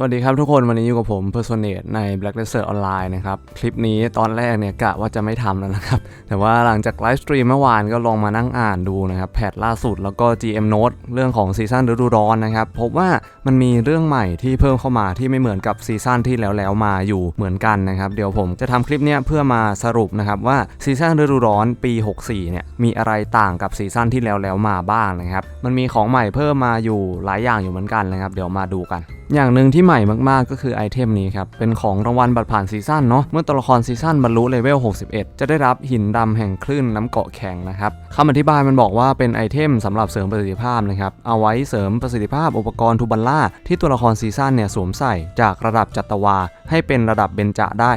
สวัสดีครับทุกคนวันนี้อยู่กับผม Personate ใน Black Desert Online นะครับ คลิปนี้ตอนแรกเนี่ยกะว่าจะไม่ทำแล้วนะครับ แต่ว่าหลังจากไลฟ์สตรีมเมื่อวานก็ลองมานั่งอ่านดูนะครับ แพทล่าสุดแล้วก็ GM Note เรื่องของซีซั่นฤดูร้อนนะครับ พบว่ามันมีเรื่องใหม่ที่เพิ่มเข้ามาที่ไม่เหมือนกับซีซั่นที่แล้วๆมาอยู่เหมือนกันนะครับเดี๋ยวผมจะทำคลิปเนี้ยเพื่อมาสรุปนะครับว่าซีซั่นฤดูร้อนปี 64เนี่ยมีอะไรต่างกับซีซั่นที่แล้วแล้วๆมาบ้างนะครับมันมีของใหม่เพิ่มมาอยู่หลายอย่างอยู่เหมือนกันนะครับเดี๋ยวมาดูกัน อย่างหนึ่งที่ใหม่มากๆก็คือไอเทมนี้ครับ เป็นของรางวัลบัตรผ่านซีซั่นเนาะ เมื่อตัวละครซีซั่นบรรลุเลเวล 61 จะได้รับหินดำแห่งคลื่นน้ำเกาะแข็งนะครับคำอธิบายมันบอกว่าเป็นไอเทมสำหรับเสริมประสิทธิภาพนะครับ เอาไว้เสริมประสิทธิภาพอุปกรณ์ทูบัลล่าที่ตัวละครซีซั่นเนี่ยสวมใส่จากระดับจัตวา ให้เป็นระดับเบญจะได้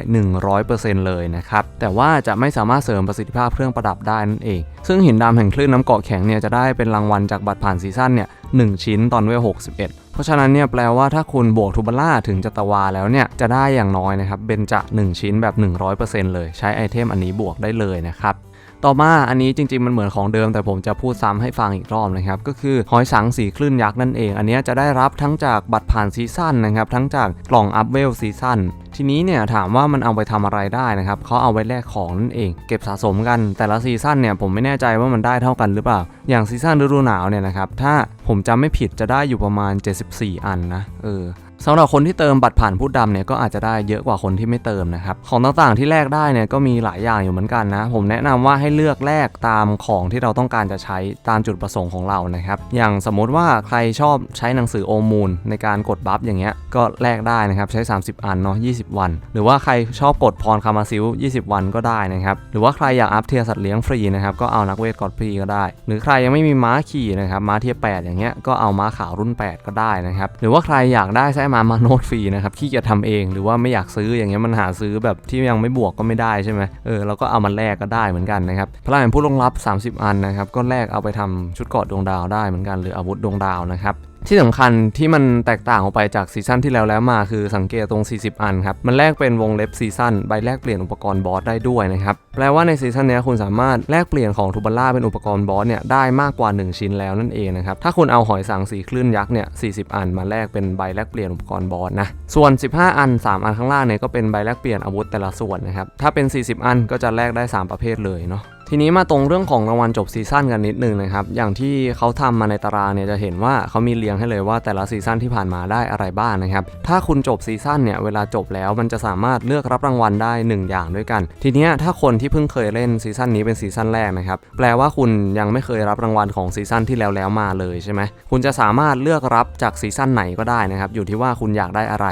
100%เลยนะครับ แต่ว่าจะไม่สามารถเสริมประสิทธิภาพเครื่องประดับได้นั่นเอง ซึ่งหินดำแห่งคลื่นน้ำเกาะแข็งเนี่ยจะได้เป็นรางวัลจากบัตรผ่านซีซั่นเนี่ย1ชิ้นตอนเวล61 ราะฉะนั้นเนี่ยแปลว่าถ้าคุณบวกทูบัลล่าถึงจัตวาแล้วเนี่ยจะได้อย่างน้อยนะครับเบนจะ 1 ชิ้นแบบ 100%เลยใช้ไอเทมอันนี้บวกได้เลยนะครับ ต่อมาอันนี้จริง ๆ มันเหมือนของเดิม แต่ผมจะพูดซ้ำให้ฟังอีกรอบนะครับ ก็คือหอยสังสีคลื่นยักษ์นั่นเอง อันนี้จะได้รับทั้งจากบัตรผ่านซีซั่นนะครับ ทั้งจากกล่องอัพเวลซีซั่นทีนี้เนี่ยถามว่ามันเอาไปทำอะไรได้นะครับเขาเอาไว้แลกของนั่นเอง เก็บสะสมกันแต่ละซีซั่นเนี่ยผมไม่แน่ใจว่ามันได้เท่ากันหรือเปล่า อย่างซีซั่นฤดูหนาวเนี่ยนะครับถ้าผมจำไม่ผิดจะได้อยู่ประมาณ 74 อันนะเออ สำหรับคนที่เติมบัตรผ่านผู้ดำเนี่ยก็อาจจะได้เยอะกว่าคนที่ไม่เติมนะครับของต่างๆที่แลกได้เนี่ยก็มีหลายอย่างอยู่เหมือนกันนะ ผมแนะนำว่าให้เลือกแลกตามของที่เราต้องการจะใช้ตามจุดประสงค์ของเรานะครับอย่างสมมติว่าใครชอบใช้หนังสือโอมูลในการกดบัฟอย่างเงี้ยก็แลกได้นะครับใช้ 30 อันเนาะ20 วัน หรือว่าใครชอบกดพรคามาซิล20 วันก็ได้นะครับหรือว่าใครอยากอัพเทียร์สัตว์เลี้ยงฟรีนะครับก็เอานักเวทกอดฟรีก็ได้ หรือใครยังไม่มีม้าขี่นะครับม้าเทียร์8อย่างเงี้ยก็เอาม้าขาวรุ่น 8 ก็ได้นะครับหรือว่าใครอยากได้ไส้ม้มามาโน้ตฟรีนะครับขี้เกียจทำเองหรือว่าไม่อยากซื้ออย่างเงี้ยมันหาซื้อแบบที่ยังไม่บวกก็ไม่ได้ใช่ไหมเออเราก็เอามาแลกก็ได้เหมือนกันนะครับพลังแห่งผู้ลงรับ 30 อันนะครับก็แลกเอาไปทำชุดเกราะดวงดาวได้เหมือนกันหรืออาวุธดวงดาวนะครับ ที่สำคัญที่มันแตกต่างออกไปจากซีซั่นที่แล้วแล้วมาคือสังเกตตรง 40 อันครับ มันแลกเป็นวงเล็บซีซั่นใบแลกเปลี่ยนอุปกรณ์บอสได้ด้วยนะครับ แปลว่าในซีซั่นนี้คุณสามารถแลกเปลี่ยนของทูบัลล่าเป็นอุปกรณ์บอสเนี่ยได้มากกว่า 1 ชิ้นแล้วนั่นเองนะครับ ถ้าคุณเอาหอยสังสีคลื่นยักษ์เนี่ย 40 อันมาแลกเป็นใบแลกเปลี่ยนอุปกรณ์บอสนะ ส่วน 15 อัน 3 อันข้างล่างเนี่ยก็เป็นใบแลกเปลี่ยนอาวุธแต่ละส่วนนะครับ ถ้าเป็น 40 อันก็จะแลกได้ 3 ประเภทเลยเนาะ ทีนี้มาตรงเรื่องของรางวัลจบซีซั่นกันนิดนึงนะครับ อย่างที่เขาทำมาในตารางเนี่ยจะเห็นว่าเขามีเรียงให้เลยว่าแต่ละซีซั่นที่ผ่านมาได้อะไรบ้างนะครับ ถ้าคุณจบซีซั่นเนี่ยเวลาจบแล้วมันจะสามารถเลือกรับรางวัลได้ 1 อย่างด้วยกัน ทีนี้ถ้าคนที่เพิ่งเคยเล่นซีซั่นนี้เป็นซีซั่นแรกนะครับ แปลว่าคุณยังไม่เคยรับรางวัลของซีซั่นที่แล้วแล้วมาเลยใช่ไหมคุณจะสามารถเลือกรับจากซีซั่นไหนก็ได้นะครับ อยู่ที่ว่าคุณอยากได้อะไร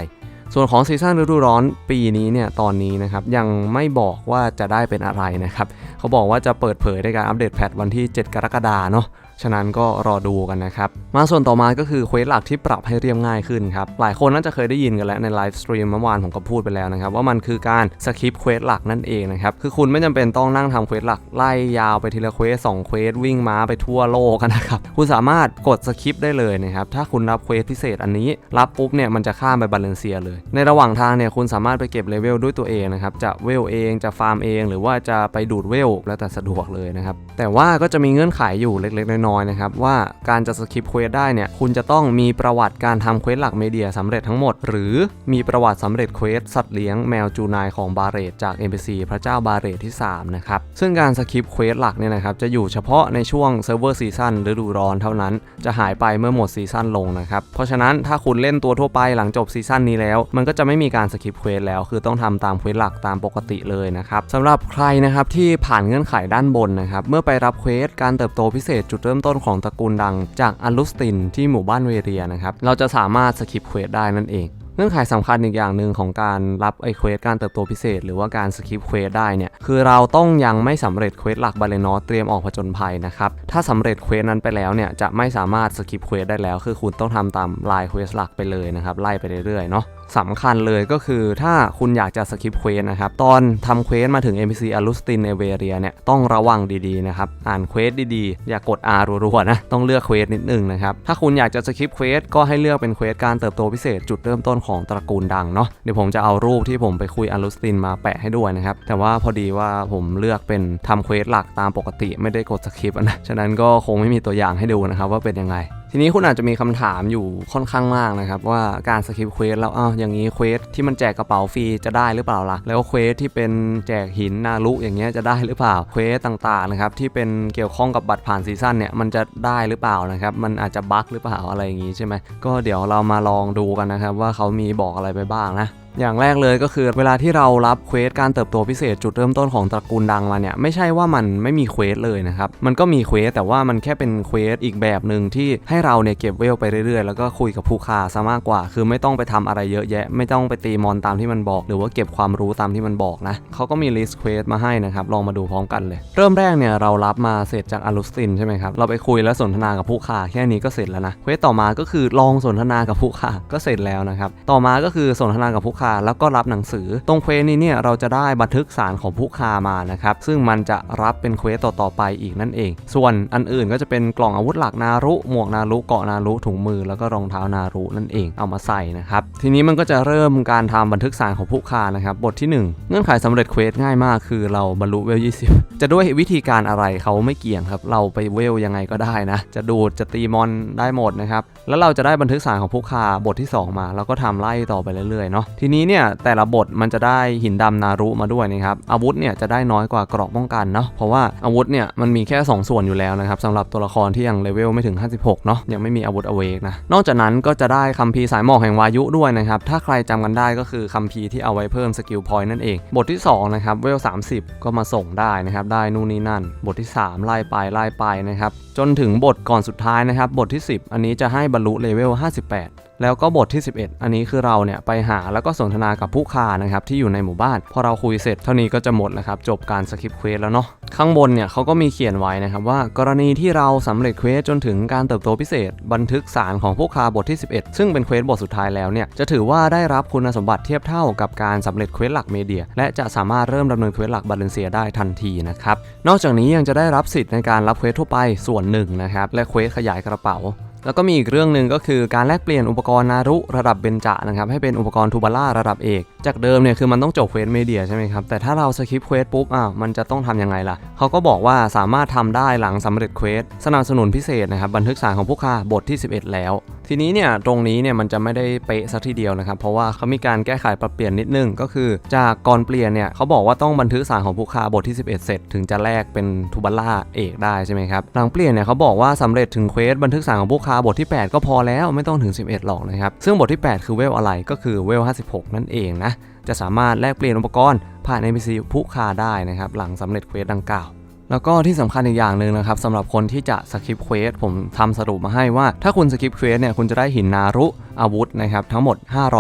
ส่วนของซีซั่นฤดูร้อนปีนี้เนี่ยตอนนี้นะครับยังไม่บอกว่าจะได้เป็นอะไรนะครับเขาบอกว่าจะเปิดเผยในการอัปเดตแพทวันที่ 7 กรกฎาเนาะ ฉะนั้นก็รอดูกันนะครับ มาส่วนต่อมาก็คือเควสหลักที่ปรับให้เรียบง่ายขึ้นครับ หลายคนน่าจะเคยได้ยินกันแล้วในไลฟ์สตรีมเมื่อวานผมก็พูดไปแล้วนะครับ ว่ามันคือการสคริปเควสหลักนั่นเองนะครับ คือคุณไม่จำเป็นต้องนั่งทำเควสหลักไล่ยาวไปทีละเควสสองเควสวิ่งม้าไปทั่วโลกนะครับ คุณสามารถกดสคริปได้เลยนะครับ ถ้าคุณรับเควสพิเศษอันนี้ รับปุ๊บเนี่ยมันจะข้ามไปบาเลนเซียเลย ในระหว่างทางเนี่ยคุณสามารถไปเก็บเลเวลด้วยตัวเองนะครับ จะเวลเองจะฟาร์มเอง หรือว่าจะไปดูดเวลแล้วแต่สะดวกเลยนะครับ แต่ว่าก็จะมีเงื่อนไขอยู่เล็กๆน้อยๆนะครับว่าการจะสคริปเควสได้เนี่ยคุณจะต้องมีประวัติการทำเควสหลักเมเดียสำเร็จทั้งหมด หรือมีประวัติสำเร็จเควสสัตว์เลี้ยงแมวจูนายของบาเรตจาก NPC พระเจ้าบาเรตที่ 3 นะครับ ซึ่งการสคริปเควสหลักเนี่ยนะครับจะอยู่เฉพาะในช่วงเซิร์ฟเวอร์ซีซั่นฤดูร้อนเท่านั้น จะหายไปเมื่อหมดซีซั่นลงนะครับ เพราะฉะนั้นถ้าคุณเล่นตัวทั่วไปหลังจบซีซั่นนี้แล้ว มันก็จะไม่มีการสคริปเควสแล้ว คือต้องทำตามเควสหลักตามปกติเลยนะครับสำหรับใครนะครับที่ผ่านเงื่อนไขด้านบนนะครับเมื่อไปรับเควสการเติบโตพิเศษจุดเริ่มต้นของตระกูลดังจากอัลลุสตินที่หมู่บ้านเวเรียนะครับ เราจะสามารถสคิปเควสได้นั่นเองเงื่อนไขสำคัญอีกอย่างหนึ่งของการรับไอเควสการเติบโตพิเศษ หรือว่าการสคิปเควสได้เนี่ยคือเราต้องยังไม่สำเร็จเควสหลักบาเลนอสเตรียมออกผจญภัยนะครับถ้าสำเร็จเควสนั้นไปแล้วเนี่ยจะไม่สามารถสคิปเควสได้แล้ว คือคุณต้องทำตามลายเควสหลักไปเลยนะครับไล่ไปเรื่อยๆเนาะ สำคัญเลยก็คือถ้าคุณอยากจะสคิปเควสนะครับ ตอนทำเควสมาถึง NPC อลุสตินในเวเรียเนี่ยต้องระวังดีๆนะครับ อ่านเควสดีๆ อย่ากด R รัวๆนะ ต้องเลือกเควสนิดนึงนะครับ ถ้าคุณอยากจะสคิปเควสก็ให้เลือกเป็นเควสการเติบโตพิเศษจุดเริ่มต้นของตระกูลดังเนาะเดี๋ยวผมจะเอารูปที่ผมไปคุยอลุสตินมาแปะให้ด้วยนะครับ แต่ว่าพอดีว่าผมเลือกเป็นทำเควสหลักตามปกติไม่ได้กดสคิปนะฉะนั้นก็คงไม่มีตัวอย่างให้ดูนะครับว่าเป็นยังไง ทีนี้คุณอาจจะมีคำถามอยู่ค่อนข้างมากนะครับว่าการสคริปเควสแล้วอ้าวอย่างนี้เควสที่มันแจกกระเป๋าฟรีจะได้หรือเปล่าล่ะแล้วเควสที่เป็นแจกหินนารุอย่างเงี้ยจะได้หรือเปล่าเควสต่างๆนะครับที่เป็นเกี่ยวข้องกับบัตรผ่านซีซั่นเนี่ยมันจะได้หรือเปล่านะครับมันอาจจะบั๊กหรือเปล่าอะไรอย่างงี้ใช่ไหมก็เดี๋ยวเรามาลองดูกันนะครับว่าเขามีบอกอะไรไปบ้างนะอย่างแรกเลยก็คือเวลาที่เรารับเควสการเติบโตพิเศษจุดเริ่มต้นของตระกูลดังมาเนี่ยไม่ใช่ว่ามันไม่มีเควสเลยนะครับมันก็มีเควสแต่ว่ามันแค่เป็นเควสอีกแบบหนึ่งที่ให้เราเนี่ยเก็บเวลไปเรื่อยๆ แล้วก็คุยกับผู้ค้าซะมากกว่า คือไม่ต้องไปทำอะไรเยอะแยะ ไม่ต้องไปตีมอนตามที่มันบอก หรือว่าเก็บความรู้ตามที่มันบอกนะเขาก็มีลิสต์เควสมาให้นะครับลองมาดูพร้อมกันเลย เริ่มแรกเนี่ยเรารับมาเสร็จจากอลุสตินใช่ไหมครับเราไปคุยและสนทนากับผู้ค้าแค่นี้ก็เสร็จแล้วนะเควสต่อมาก็คือลองสนทนากับผู้ค้าก็เสร็จแล้วนะครับต่อมาก็คือสนทนากับผู้ค้าแล้วก็รับหนังสือ ตรงเควสนี้เนี่ยเราจะได้บันทึกสารของผู้ค้ามานะครับซึ่งมันจะรับเป็นเควสต่อๆไปอีกนั่นเอง ส่วนอันอื่นก็จะเป็นกล่องอาวุธหลักนารุหมวกนารุเกาะนารุถุงมือแล้วก็รองเท้านารุนั่นเองเอามาใส่นะครับทีนี้มันก็จะเริ่มการทำบันทึกสารของผู้ค้านะครับบทที่หนึ่งเงื่อนไขสำเร็จเควสง่ายมากคือเราบรรลุเวล20จะด้วยวิธีการอะไรเขาไม่เกี่ยงครับ เราไปเวลยังไงก็ได้นะ จะดูดจะตีมอนได้หมดนะครับแล้วเราจะได้บันทึกสารของผู้ค้าบทที่ 2 มา แล้วก็ทำไล่ต่อไปเรื่อยๆเนาะทีนี้เนี่ยแต่ละบทมันจะได้หินดำนารุมาด้วยนะครับอาวุธเนี่ยจะได้น้อยกว่าเกราะป้องกันเนาะเพราะว่าอาวุธเนี่ยมันมีแค่ 2 ส่วนอยู่แล้วนะครับสำหรับตัวละครที่ยังเลเวลไม่ถึง 56 เนาะยังไม่มีอาวุธอเวกนะนอกจากนั้นก็จะได้คัมภีร์สายหมอกแห่งวายุด้วยนะครับถ้าใครจำกันได้ก็คือคัมภีร์ที่เอาไว้เพิ่มสกิลพอยต์นั่นเอง บทที่2นะครับเวล 30 ก็มาส่งได้นะครับได้นู่นนี่นั่น บทที่ 3 ไล่ไปไล่ไปนะครับจนถึงบทก่อนสุดท้ายนะครับบทที่ 10 อันนี้จะให้บรรลุเลเวล 58 แล้วก็บทที่ 11 อันนี้คือเราเนี่ยไปหาแล้วก็สนทนากับผู้ค้านะครับที่อยู่ในหมู่บ้าน พอเราคุยเสร็จเท่านี้ก็จะหมดแล้วครับจบการสคริปเควสแล้วเนาะข้างบนเนี่ยเขาก็มีเขียนไว้นะครับว่ากรณีที่เราสำเร็จเควสจนถึงการเติบโตพิเศษ บันทึกสารของผู้ค้าบทที่ 11 ซึ่งเป็นเควสบทสุดท้ายแล้วเนี่ยจะถือว่าได้รับคุณสมบัติเทียบเท่ากับการสำเร็จเควสหลักเมเดีย และจะสามารถเริ่มดำเนินเควสหลักบาเลนเซียได้ทันทีนะครับนอกจากนี้ยังจะได้รับสิทธิ์ในการรับเควสทั่วไปส่วนหนึ่งนะครับและเควสขยายกระเป๋า แล้วก็มีอีกเรื่องหนึ่งก็คือการแลกเปลี่ยนอุปกรณ์นารุระดับเบนจะนะครับให้เป็นอุปกรณ์ทูบาร่าระดับเอกจากเดิมเนี่ยคือมันต้องจบเควสเมเดียใช่ไหมครับ แต่ถ้าเราสคิปเควสปุ๊บอ้าวมันจะต้องทำยังไงล่ะ เขาก็บอกว่าสามารถทำได้หลังสำเร็จเควสสนับสนุนพิเศษนะครับบันทึกสารของผู้ค้าบทที่ 11 แล้ว ทีนี้เนี่ยตรงนี้เนี่ยมันจะไม่ได้เป๊ะสักทีเดียวนะครับ เพราะว่าเขามีการแก้ไขปรับเปลี่ยนนิดนึงก็คือ จากก่อนเปลี่ยนเนี่ยเขาบอกว่าต้องบันทึกสารของผู้ค้าบทที่ 11 เสร็จ ถึงจะแลกเป็นทูบาร่าเอกได้ใช่ไหมครับหลังเปลี่ยนเนี่ยเขาบอกว่าสำเร็จถึงเควสบันทึกสารของผู้ค้าบทที่ 8 ก็พอแล้วไม่ต้องถึง 11 หรอกนะครับซึ่งบทที่ 8 คือเวลอะไรก็คือเวล56 นั่นเองนะ จะสามารถแลกเปลี่ยนอุปกรณ์ผ่าน NPC ผู้ค้าได้นะครับหลังสำเร็จเควสดังกล่าว แล้วก็ที่สำคัญอีกอย่างหนึ่งนะครับสำหรับคนที่จะสคิปเควสผมทำสรุปมาให้ว่า ถ้าคุณสคิปเควสเนี่ยคุณจะได้หินนารุ อาวุธนะครับทั้งหมด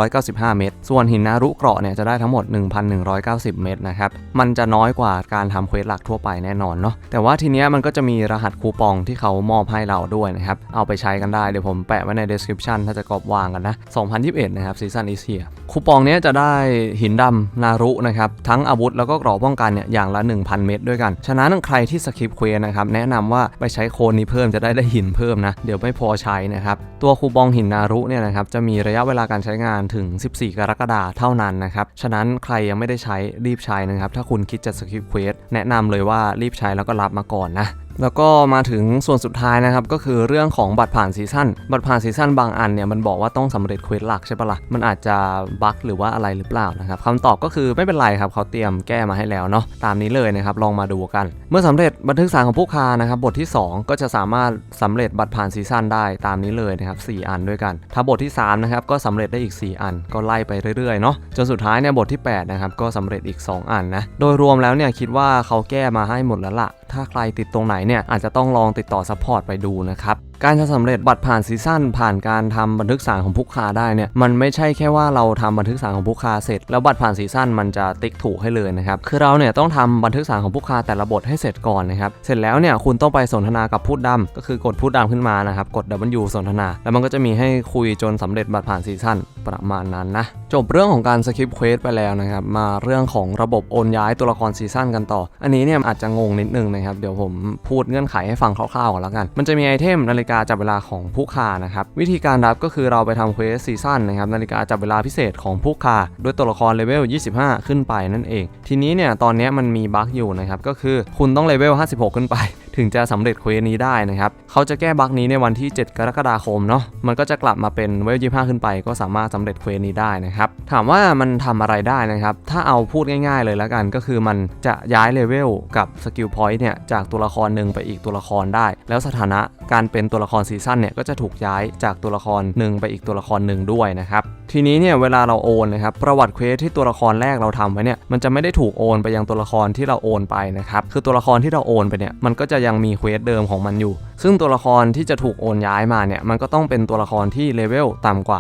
595 เม็ดส่วนหินนารุเกราะเนี่ยจะได้ทั้งหมด 1,190 เม็ดนะครับมันจะน้อยกว่าการทำเควสหลักทั่วไปแน่นอนเนาะแต่ว่าทีเนี้ยมันก็จะมีรหัสคูปองที่เขามอบให้เราด้วยนะครับเอาไปใช้กันได้เดี๋ยวผมแปะไว้ใน description ถ้าจะกรอบวางกันนะ 2021 นะครับซีซั่นอีเซียคูปองเนี้ยจะได้หินดำนารุนะครับทั้งอาวุธแล้วก็เกราะป้องกันเนี่ยอย่างละ 1,000 เม็ดด้วยกัน ฉะนั้นใครที่สคิปเควสนะครับแนะนำว่าไปใช้โคนนี้เพิ่มจะได้ได้หินเพิ่มนะเดี๋ยวไม่พอใช้นะครับตัวคูปองหินนารุเนี่ยนะครับจะมีระยะเวลาการใช้งานถึง 14 กรกฎาคมเท่านั้นนะครับ ฉะนั้นใครยังไม่ได้ใช้รีบใช้นะครับ ถ้าคุณคิดจะสกิปเควสแนะนำเลยว่ารีบใช้แล้วก็รับมาก่อนนะ แล้วก็มาถึงส่วนสุดท้ายนะครับก็คือเรื่องของบัตรผ่านซีซั่นบัตรผ่านซีซั่นบางอันเนี่ยมันบอกว่าต้องสำเร็จเควสหลักใช่ปะละ่ะมันอาจจะบั๊กหรือว่าอะไรหรือเปล่านะครับคำตอบก็คือไม่เป็นไรครับเขาเตรียมแก้มาให้แล้วเนาะตามนี้เลยนะครับลองมาดูกัน เมื่อสำเร็จบันทึกสารของผู้ค้านะครับบทที่ 2 ก็จะสามารถสำเร็จบัตรผ่านซีซั่นได้ตามนี้เลยนะครับ4อันด้วยกัน ถ้าบทที่3นะครับก็สำเร็จได้อีก 4 อัน ก็ไล่ไปเรื่อยๆเนาะจนสุดท้ายเนี่ยบทที่8นะครับก็สำเร็จอีก 2 อันนะโดยรวมแล้วเนี่ยคิดว่าเขาแก้มาให้หมดแล้วละถ้าใครติดตรงไหนเนี่ยอาจจะต้องลองติดต่อซัพพอร์ตไปดูนะครับ การจะสำเร็จบัตรผ่านซีซั่นผ่านการทำบันทึกสารของผู้ค้าได้เนี่ยมันไม่ใช่แค่ว่าเราทำบันทึกสารของผู้ค้าเสร็จ แล้วบัตรผ่านซีซั่นมันจะติ๊กถูกให้เลยนะครับคือเราเนี่ยต้องทำบันทึกสารของผู้ค้าแต่ละบทให้เสร็จก่อนนะครับเสร็จแล้วเนี่ยคุณต้องไปสนทนากับพูดดำก็คือกดพูดดำขึ้นมานะครับกด W สนทนา แล้วมันก็จะมีให้คุยจนสำเร็จบัตรผ่านซีซั่นประมาณนั้นนะจบเรื่องของการสคริปต์เควสไปแล้วนะครับมาเรื่องของระบบโอนย้ายตัวละครซีซั่นกันต่อ อันนี้เนี่ยอาจจะงงนิดนึงนะครับเดี๋ยวผมพูดเงื่อนไขให้ฟังคร่าวๆก่อนแล้วกัน มันจะมีไอเทมนาฬิกาจับเวลาของผู้ค้านะครับวิธีการรับก็คือเราไปทำเควสซีซั่นนะครับนาฬิกาจับเวลาพิเศษของผู้ค้าด้วยตัวละครเลเวล 25 ขึ้นไปนั่นเอง ทีนี้เนี่ยตอนนี้มันมีบั๊กอยู่นะครับก็คือคุณต้องเลเวล 56 ขึ้นไปถึงจะสำเร็จเควสนี้ได้นะครับเขาจะแก้บั๊กนี้ในวันที่ 7 กรกฎาคมเนาะมันก็จะกลับมาเป็นเวล25ขึ้นไป ก็สามารถสำเร็จเควสนี้ได้นะครับถามว่ามันทำอะไรได้นะครับถ้าเอาพูดง่ายๆเลยแล้วกัน ก็คือมันจะย้ายเลเวลกับสกิลพอยต์เนี่ยจากตัวละครหนึ่งไปอีกตัวละครได้ แล้วสถานะการเป็นตัวละครซีซั่นเนี่ยก็จะถูกย้ายจากตัวละครหนึ่งไปอีกตัวละครหนึ่งด้วยนะครับทีนี้เนี่ยเวลาเราโอนนะครับประวัติเควสที่ตัวละครแรกเราทำไว้เนี่ยมันจะไม่ได้ถูกโอนไปยังตัวละครที่เราโอนไปนะครับคือตัวละครที่เราโอนไปเนี่ยมันก็จะยังมีเควสเดิมของมันอยู่ ซึ่งตัวละครที่จะถูกโอนย้ายมาเนี่ยมันก็ต้องเป็นตัวละครที่เลเวลต่ำกว่า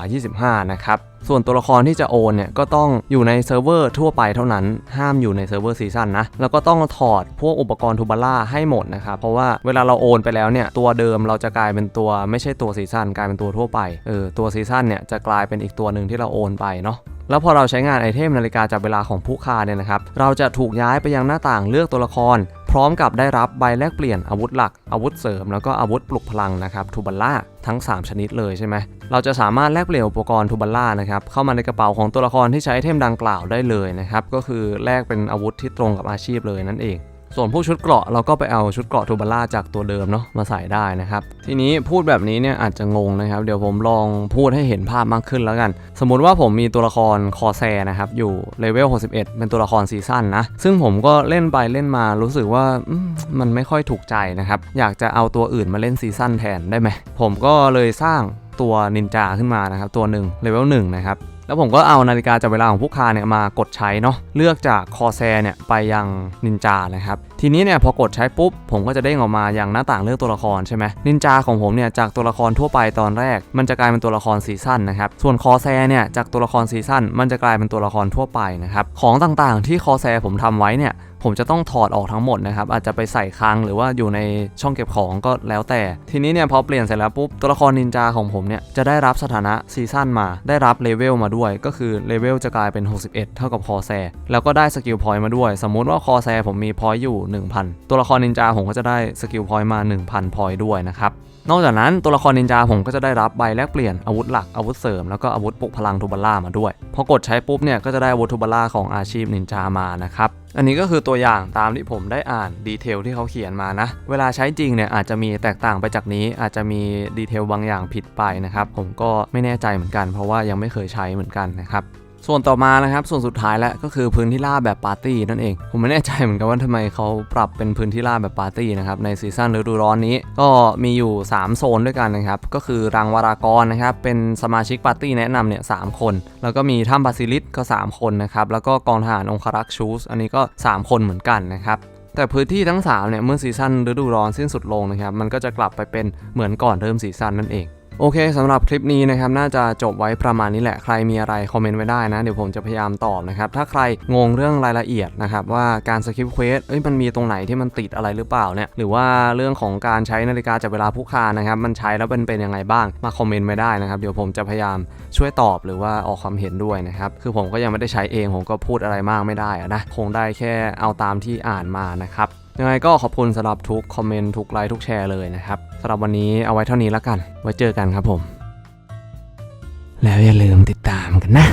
25 นะครับ ส่วนตัวละครที่จะโอนเนี่ยก็ต้องอยู่ในเซิร์ฟเวอร์ทั่วไปเท่านั้น ห้ามอยู่ในเซิร์ฟเวอร์ซีซั่นนะ แล้วก็ต้องถอดพวกอุปกรณ์ทูบาร่าให้หมดนะครับ เพราะว่าเวลาเราโอนไปแล้วเนี่ยตัวเดิมเราจะกลายเป็นตัวไม่ใช่ตัวซีซั่นกลายเป็นตัวทั่วไป เออตัวซีซั่นเนี่ยจะกลายเป็นอีกตัวหนึ่งที่เราโอนไปเนาะแล้วพอเราใช้งานไอเทมนาฬิกาจับเวลาของผู้ค้าเนี่ยนะครับ เราจะถูกย้ายไปยังหน้าต่างเลือกตัวละคร พร้อมกับได้รับใบแลกเปลี่ยนอาวุธหลัก อาวุธเสริม แล้วก็อาวุธปลุกพลังนะครับทูบัลล่าทั้ง 3 ชนิดเลยใช่ไหม เราจะสามารถแลกเปลี่ยนอุปกรณ์ทูบัลล่านะครับเข้ามาในกระเป๋าของตัวละครที่ใช้เทมดังกล่าวได้เลยนะครับ ก็คือแลกเป็นอาวุธที่ตรงกับอาชีพเลยนั่นเอง ส่วนผู้ชุดเกราะเราก็ไปเอาชุดเกราะทูบาร่าจากตัวเดิมเนาะมาใส่ได้นะครับ ทีนี้พูดแบบนี้เนี่ยอาจจะงงนะครับ เดี๋ยวผมลองพูดให้เห็นภาพมากขึ้นแล้วกัน สมมุติว่าผมมีตัวละครคอแซนะครับอยู่เลเวล 61 เป็นตัวละครซีซั่นนะ ซึ่งผมก็เล่นไปเล่นมารู้สึกว่ามันไม่ค่อยถูกใจนะครับ อยากจะเอาตัวอื่นมาเล่นซีซั่นแทนได้ไหมผมก็เลยสร้างตัวนินจาขึ้นมานะครับตัวหนึ่งเลเวลหนึ่งนะครับ แล้วผมก็เอานาฬิกาจับเวลาของผู้ค้าเนี่ยมากดใช้เนาะเลือกจากคอแซเนี่ยไปยังนินจานะครับทีนี้เนี่ยพอกดใช้ปุ๊บผมก็จะได้งออกมาอย่างหน้าต่างเลือกตัวละครใช่ไหมนินจาของผมเนี่ยจากตัวละครทั่วไปตอนแรก มันจะกลายเป็นตัวละครซีซั่นนะครับส่วนคอแซเนี่ยจากตัวละครซีซั่นมันจะกลายเป็นตัวละครทั่วไปนะครับของต่างๆ ที่คอแซผมทำไว้เนี่ย ผมจะต้องถอดออกทั้งหมดนะครับ อาจจะไปใส่คลังหรือว่าอยู่ในช่องเก็บของก็แล้วแต่ ทีนี้เนี่ยพอเปลี่ยนเสร็จแล้วปุ๊บตัวละครนินจาของผมเนี่ยจะได้รับสถานะซีซั่นมา ได้รับเลเวลมาด้วย ก็คือเลเวลจะกลายเป็น 61 เท่ากับคอแซแล้วก็ได้สกิลพอยต์มาด้วย สมมุติว่าคอแซผมมีพอยต์อยู่ 1,000 ตัวละครนินจาผมก็จะได้สกิลพอยต์มา 1,000 พอยต์ด้วยนะครับนอกจากนั้นตัวละครนินจาผมก็จะได้รับใบแลกเปลี่ยนอาวุธหลักอาวุธเสริมแล้วก็อาวุธปลุกพลังทูบาร่ามาด้วยพอกดใช้ปุ๊บเนี่ยก็จะได้อาวุธทูบาร่าของอาชีพนินจามานะครับ อันนี้ก็คือตัวอย่างตามที่ผมได้อ่านดีเทลที่เขาเขียนมานะ เวลาใช้จริงเนี่ยอาจจะมีแตกต่างไปจากนี้ อาจจะมีดีเทลบางอย่างผิดไปนะครับ ผมก็ไม่แน่ใจเหมือนกัน เพราะว่ายังไม่เคยใช้เหมือนกันนะครับ ส่วนต่อมานะครับส่วนสุดท้ายแล้วก็คือพื้นที่ราบแบบปาร์ตี้นั่นเอง ผมไม่แน่ใจเหมือนกันว่าทำไมเขาปรับเป็นพื้นที่ราบแบบปาร์ตี้นะครับในซีซั่นฤดูร้อนนี้ ก็มีอยู่ 3 โซนด้วยกันนะครับก็คือรังวารากรนะครับเป็นสมาชิกปาร์ตี้แนะนำเนี่ยสคน แล้วก็มีถ้ำบาซิลิสก็ 3 คนนะครับแล้วก็กองทหารองคารักษ์ชูสอันนี้ก็ 3 คนเหมือนกันนะครับแต่พื้นที่ทั้ง3เนี่ยเมื่อซีซั่นฤดูร้อนสิ้นสุดลงนะครับมันก็จะกลับไปเป็นเหมือนก่อนเริ่มซีซั่นนั่นเอง โอเคสำหรับคลิปนี้นะครับน่าจะจบไว้ประมาณนี้แหละใครมีอะไรคอมเมนต์ไว้ได้นะเดี๋ยวผมจะพยายามตอบนะครับถ้าใครงงเรื่องรายละเอียดนะครับว่าการสคริปต์เควสเอ้ยมันมีตรงไหนที่มันติดอะไรหรือเปล่าเนี่ยหรือว่าเรื่องของการใช้นาฬิกาจับเวลาผู้คานะครับมันใช้แล้วเป็นเป็นยังไงบ้างมาคอมเมนต์ไว้ได้นะครับเดี๋ยวผมจะพยายามช่วยตอบหรือว่าออกความเห็นด้วยนะครับคือผมก็ยังไม่ได้ใช้เองผมก็พูดอะไรมากไม่ได้นะคงได้แค่เอาตามที่อ่านมานะครับ ยังไงก็ขอบคุณสำหรับทุกคอมเมนต์ทุกไลค์ทุกแชร์เลยนะครับสำหรับวันนี้เอาไว้เท่านี้แล้วกัน ไว้เจอกันครับผม แล้วอย่าลืมติดตามกันนะ